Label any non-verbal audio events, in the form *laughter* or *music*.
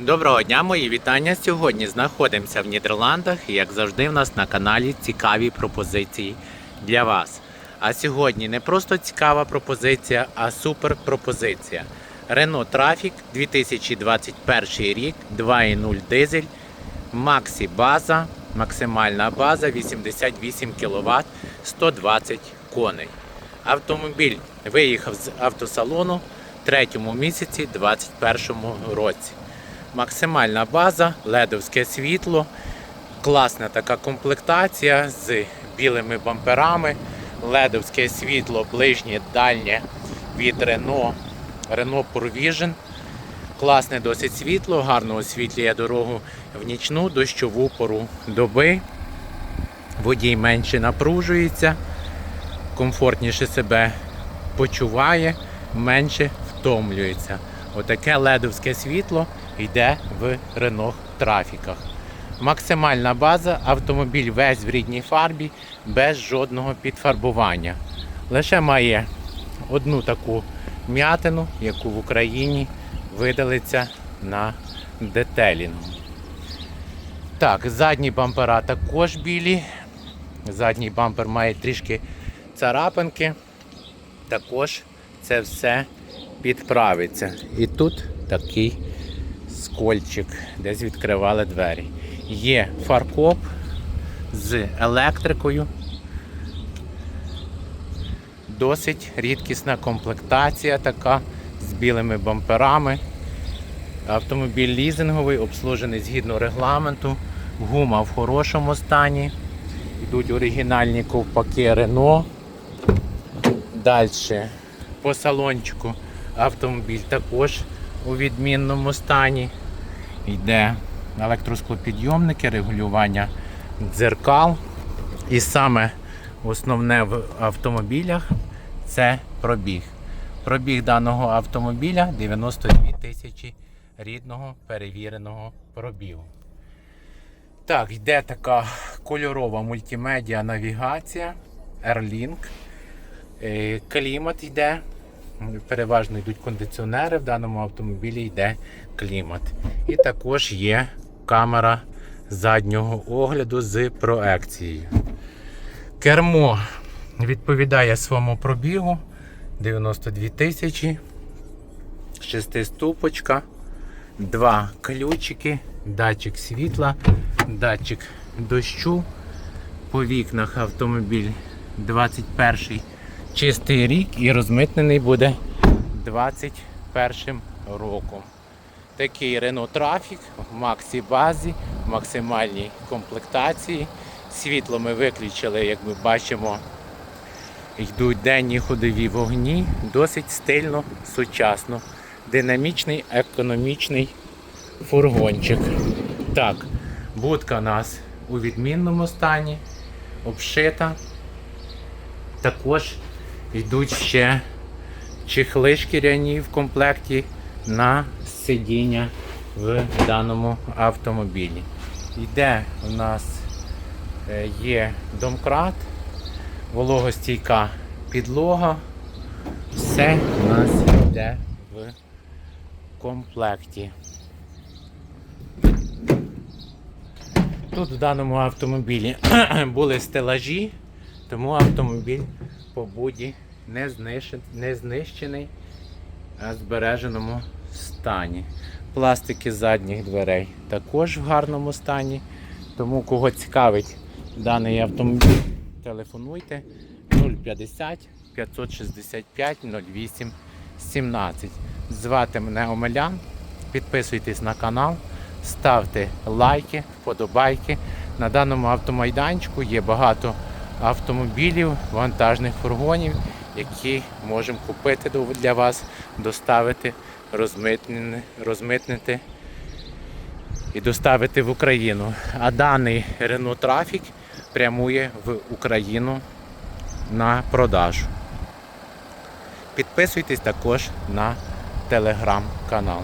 Доброго дня, мої вітання. Сьогодні знаходимося в Нідерландах і, як завжди, в нас на каналі цікаві пропозиції для вас. А сьогодні не просто цікава пропозиція, а супер пропозиція. Renault Trafic 2021 рік, 2.0 дизель, Максі база, максимальна база 88 кВт, 120 коней. Автомобіль виїхав з автосалону третьому місяці 2021 році. Максимальна база, ледовське світло, класна така комплектація з білими бамперами, ледовське світло, ближнє, дальнє від Renault, Renault Provision. Класне досить світло, гарно освітлює дорогу в нічну дощову пору доби. Водій менше напружується, комфортніше себе почуває, менше втомлюється. Отаке ледовське світло йде в Renault трафіках. Максимальна база, автомобіль весь в рідній фарбі, без жодного підфарбування. Лише має одну таку м'ятину, яку в Україні видалиться на детелінгу. Так, задні бампера також білі. Задній бампер має трішки царапинки. Також це все підправиться. І тут такий скольчик, десь відкривали двері. Є фаркоп з електрикою. Досить рідкісна комплектація така з білими бамперами. Автомобіль лізинговий, обслужений згідно регламенту. Гума в хорошому стані. Йдуть оригінальні ковпаки Renault. Далі по салончику автомобіль також у відмінному стані. Йде електросклопідйомники, регулювання дзеркал. І саме основне в автомобілях це пробіг. Пробіг даного автомобіля 92 тисячі рідного перевіреного пробігу. Так, йде така кольорова мультимедіа навігація Airlink. Е, Клімат йде. Переважно йдуть кондиціонери, в даному автомобілі йде клімат. І також є камера заднього огляду з проекцією. Кермо відповідає своєму пробігу 92 тисячі, шестиступочка, два ключики, датчик світла, датчик дощу. По вікнах автомобіль 21 чистий рік і розмитнений буде 21 роком. Такий Renault Trafic в Максі базі, в максимальній комплектації. Світло ми виключили, як ми бачимо, йдуть денні ходові вогні, досить стильно, сучасно, динамічний, економічний фургончик. Так, будка у нас у відмінному стані, обшита. Також йдуть ще чехли шкіряні в комплекті на сидіння в даному автомобілі. Йде у нас е, є домкрат, вологостійка підлога. Все у нас йде в комплекті. Тут в даному автомобілі *clears throat* були стелажі, тому автомобіль по буді не, знищен, не знищений, а збереженому стані. Пластики задніх дверей також в гарному стані. Тому кого цікавить даний автомобіль, телефонуйте 050 565 08 17. Звати мене Омелян. Підписуйтесь на канал, ставте лайки, вподобайки. На даному автомайданчику є багато автомобілів, вантажних фургонів, які можемо купити для вас, доставити, розмитнити, і доставити в Україну. А даний Renault Trafic прямує в Україну на продажу. Підписуйтесь також на телеграм-канал.